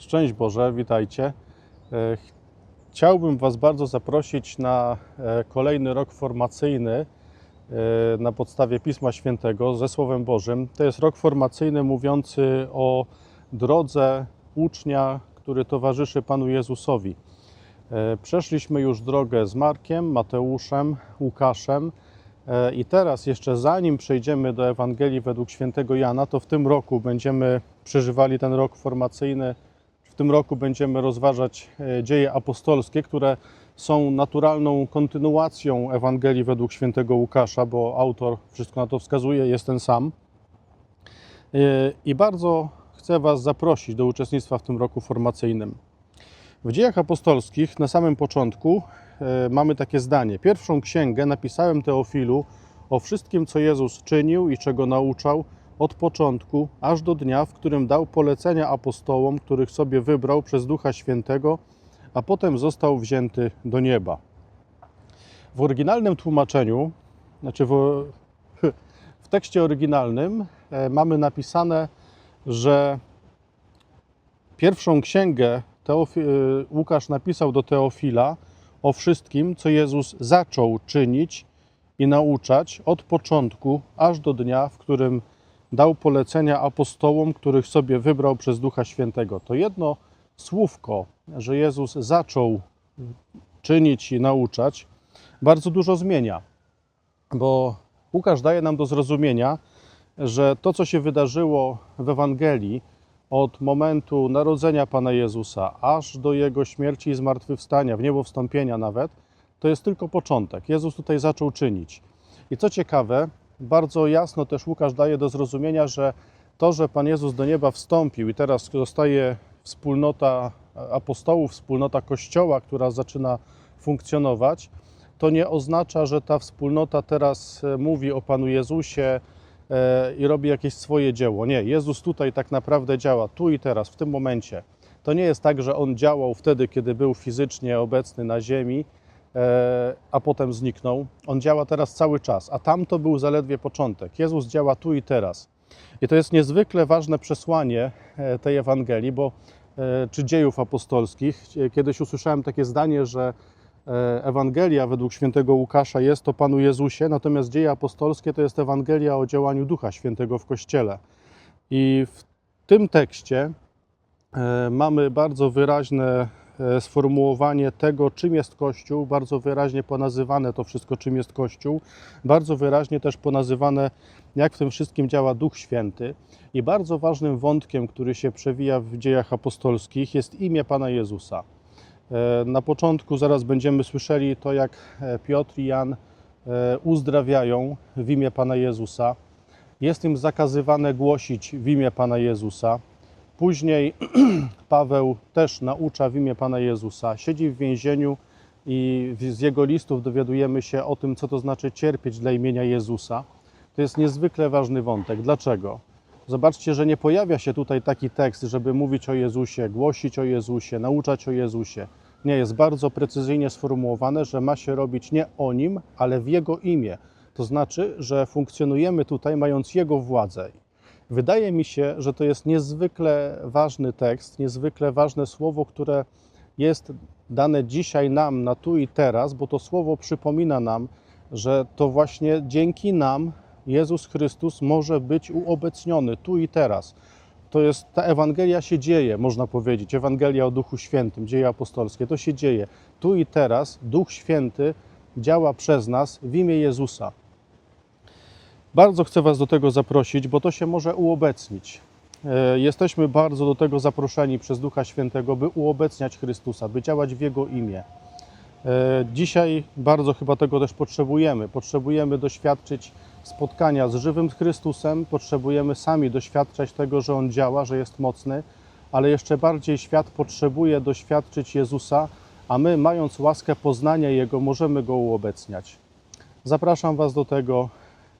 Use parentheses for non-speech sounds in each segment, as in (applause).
Szczęść Boże, witajcie. E, Chciałbym Was bardzo zaprosić na e, kolejny rok formacyjny e, na podstawie Pisma Świętego ze Słowem Bożym. To jest rok formacyjny mówiący o drodze ucznia, który towarzyszy Panu Jezusowi. Przeszliśmy już drogę z Markiem, Mateuszem, Łukaszem. I teraz, jeszcze zanim przejdziemy do Ewangelii według świętego Jana, to w tym roku będziemy przeżywali ten rok formacyjny. Tym roku będziemy rozważać e, dzieje apostolskie, które są naturalną kontynuacją Ewangelii według świętego Łukasza, bo autor, wszystko na to wskazuje, jest ten sam. E, I bardzo chcę Was zaprosić do uczestnictwa w tym roku formacyjnym. W dziejach apostolskich na samym początku e, mamy takie zdanie. Pierwszą księgę napisałem Teofilu o wszystkim, co Jezus czynił i czego nauczał od początku aż do dnia, w którym dał polecenia apostołom, których sobie wybrał przez Ducha Świętego, a potem został wzięty do nieba. W oryginalnym tłumaczeniu, znaczy w, (laughs) w tekście oryginalnym e, mamy napisane, że pierwszą księgę Teofi- y, Łukasz napisał do Teofila o wszystkim, co Jezus zaczął czynić i nauczać od początku aż do dnia, w którym dał polecenia apostołom, których sobie wybrał przez Ducha Świętego. To jedno słówko, że Jezus zaczął czynić i nauczać, bardzo dużo zmienia, bo Łukasz daje nam do zrozumienia, że to, co się wydarzyło w Ewangelii, od momentu narodzenia Pana Jezusa aż do Jego śmierci i zmartwychwstania, w niebo wstąpienia nawet, to jest tylko początek. Jezus tutaj zaczął czynić. I co ciekawe, bardzo jasno też Łukasz daje do zrozumienia, że to, że Pan Jezus do nieba wstąpił i teraz zostaje wspólnota apostołów, wspólnota Kościoła, która zaczyna funkcjonować, to nie oznacza, że ta wspólnota teraz e, mówi o Panu Jezusie, e, i robi jakieś swoje dzieło. Nie, Jezus tutaj tak naprawdę działa tu i teraz, w tym momencie. To nie jest tak, że on działał wtedy, kiedy był fizycznie obecny na ziemi, a potem zniknął. On działa teraz cały czas, a tam to był zaledwie początek. Jezus działa tu i teraz. I to jest niezwykle ważne przesłanie e, tej Ewangelii, bo e, czy dziejów apostolskich. E, Kiedyś usłyszałem takie zdanie, że E, Ewangelia według świętego Łukasza jest o Panu Jezusie, natomiast dzieje apostolskie to jest Ewangelia o działaniu Ducha Świętego w Kościele. I w tym tekście e, mamy bardzo wyraźne e, sformułowanie tego, czym jest Kościół, bardzo wyraźnie ponazywane to wszystko, czym jest Kościół, bardzo wyraźnie też ponazywane, jak w tym wszystkim działa Duch Święty. I bardzo ważnym wątkiem, który się przewija w dziejach apostolskich, jest imię Pana Jezusa. E, Na początku zaraz będziemy słyszeli to, jak e, Piotr i Jan e, uzdrawiają w imię Pana Jezusa. Jest im zakazywane głosić w imię Pana Jezusa. Później (clears throat) Paweł też naucza w imię Pana Jezusa. Siedzi w więzieniu i z jego listów dowiadujemy się o tym, co to znaczy cierpieć dla imienia Jezusa. To jest niezwykle ważny wątek. Dlaczego? Zobaczcie, że nie pojawia się tutaj taki tekst, żeby mówić o Jezusie, głosić o Jezusie, nauczać o Jezusie. Nie, jest bardzo precyzyjnie sformułowane, że ma się robić nie o nim, ale w jego imię. To znaczy, że funkcjonujemy tutaj mając jego władzę. Wydaje mi się, że to jest niezwykle ważny tekst, niezwykle ważne słowo, które jest dane dzisiaj nam na tu i teraz, bo to słowo przypomina nam, że to właśnie dzięki nam Jezus Chrystus może być uobecniony tu i teraz. To jest, ta Ewangelia się dzieje, można powiedzieć. Ewangelia o Duchu Świętym, dzieje apostolskie, to się dzieje. Tu i teraz Duch Święty działa przez nas w imię Jezusa. Bardzo chcę Was do tego zaprosić, bo to się może uobecnić. E, Jesteśmy bardzo do tego zaproszeni przez Ducha Świętego, by uobecniać Chrystusa, by działać w Jego imię. E, Dzisiaj bardzo chyba tego też potrzebujemy. Potrzebujemy doświadczyć spotkania z żywym Chrystusem, potrzebujemy sami doświadczać tego, że On działa, że jest mocny, ale jeszcze bardziej świat potrzebuje doświadczyć Jezusa, a my, mając łaskę poznania Jego, możemy Go uobecniać. Zapraszam Was do tego.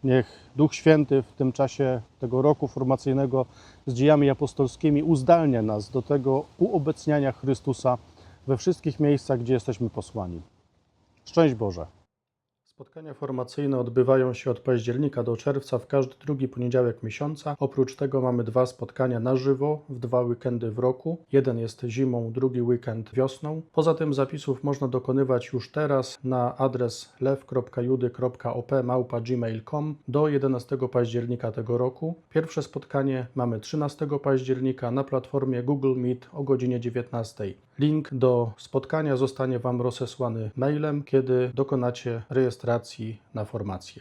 Niech Duch Święty w tym czasie tego roku formacyjnego z dziejami apostolskimi uzdalnia nas do tego uobecniania Chrystusa we wszystkich miejscach, gdzie jesteśmy posłani. Szczęść Boże. Spotkania formacyjne odbywają się od października do czerwca w każdy drugi poniedziałek miesiąca. Oprócz tego mamy dwa spotkania na żywo w dwa weekendy w roku. Jeden jest zimą, drugi weekend wiosną. Poza tym zapisów można dokonywać już teraz na adres lew.judy.op.gmail.com do 11 października tego roku. Pierwsze spotkanie mamy 13 października na platformie Google Meet o godzinie 19. Link do spotkania zostanie Wam rozesłany mailem, kiedy dokonacie rejestracji na formację.